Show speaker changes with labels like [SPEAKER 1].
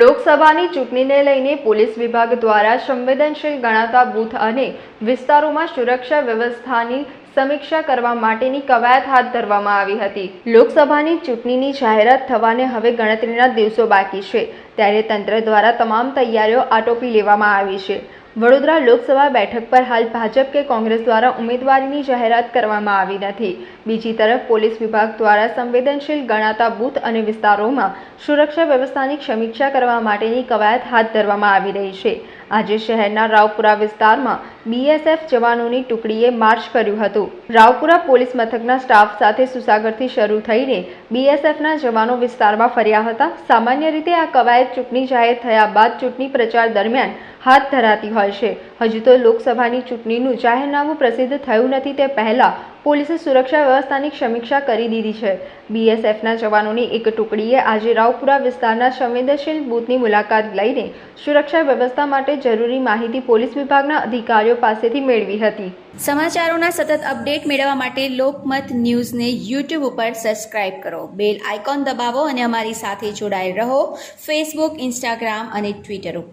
[SPEAKER 1] લોકસભાની ચૂંટણીને લઈને પોલીસ વિભાગ દ્વારા સંવેદનશીલ ગણાતા બૂથ અને વિસ્તારોમાં સુરક્ષા વ્યવસ્થાની સમીક્ષા કરવા માટેની કવાયત હાથ ધરવામાં આવી હતી. લોકસભાની ચૂંટણીની જાહેરાત થવાને હવે ગણતરીના દિવસો બાકી છે. ત્યારે તંત્ર દ્વારા તમામ તૈયારીઓ આટોપી લેવામાં આવી છે. વડોદરા લોકસભા બેઠક પર હાલ ભાજપ કે કોંગ્રેસ દ્વારા ઉમેદવારીની જાહેરાત કરવામાં આવી નથી. બીજી તરફ, પોલીસ વિભાગ દ્વારા સંવેદનશીલ ગણાતા બૂથ અને વિસ્તારોમાં સુરક્ષા વ્યવસ્થાની સમીક્ષા કરવા માટેની કવાયત હાથ ધરવામાં આવી રહી છે. આજે શહેરના રાવપુરા વિસ્તારમાં બીએસએફ જવાનોની ટુકડીએ માર્ચ કર્યું હતું. રાવપુરા પોલીસ મથકના સ્ટાફ સાથે સુસાગરથી શરૂ થઈને બીએસએફના જવાનો વિસ્તારમાં ફર્યા હતા. સામાન્ય રીતે આ કવાયત ચૂંટણી જાહેર થયા બાદ ચૂંટણી પ્રચાર દરમિયાન હાથ ધરાતી હોય છે. હજુ તો લોકસભાની ચૂંટણીનું જાહેરનામું પ્રસિદ્ધ થયું નથી તે પહેલા પોલીસે સુરક્ષા વ્યવસ્થાની સમીક્ષા કરી દીધી છે. બીએસએફના જવાનોની એક ટુકડીએ આજે રાવપુરા વિસ્તારના સંવેદનશીલ બૂથની મુલાકાત લઈને સુરક્ષા વ્યવસ્થા માટે જરૂરી માહિતી પોલીસ વિભાગના અધિકારીઓ પાસેથી મેળવી હતી.
[SPEAKER 2] સમાચારોના સતત અપડેટ મેળવવા માટે લોકમત ન્યૂઝને યુટ્યુબ ઉપર સબસ્ક્રાઇબ કરો. બેલ આઇકોન દબાવો અને અમારી સાથે જોડાયેલ રહો. ફેસબુક, ઇન્સ્ટાગ્રામ અને ટ્વિટર ઉપર.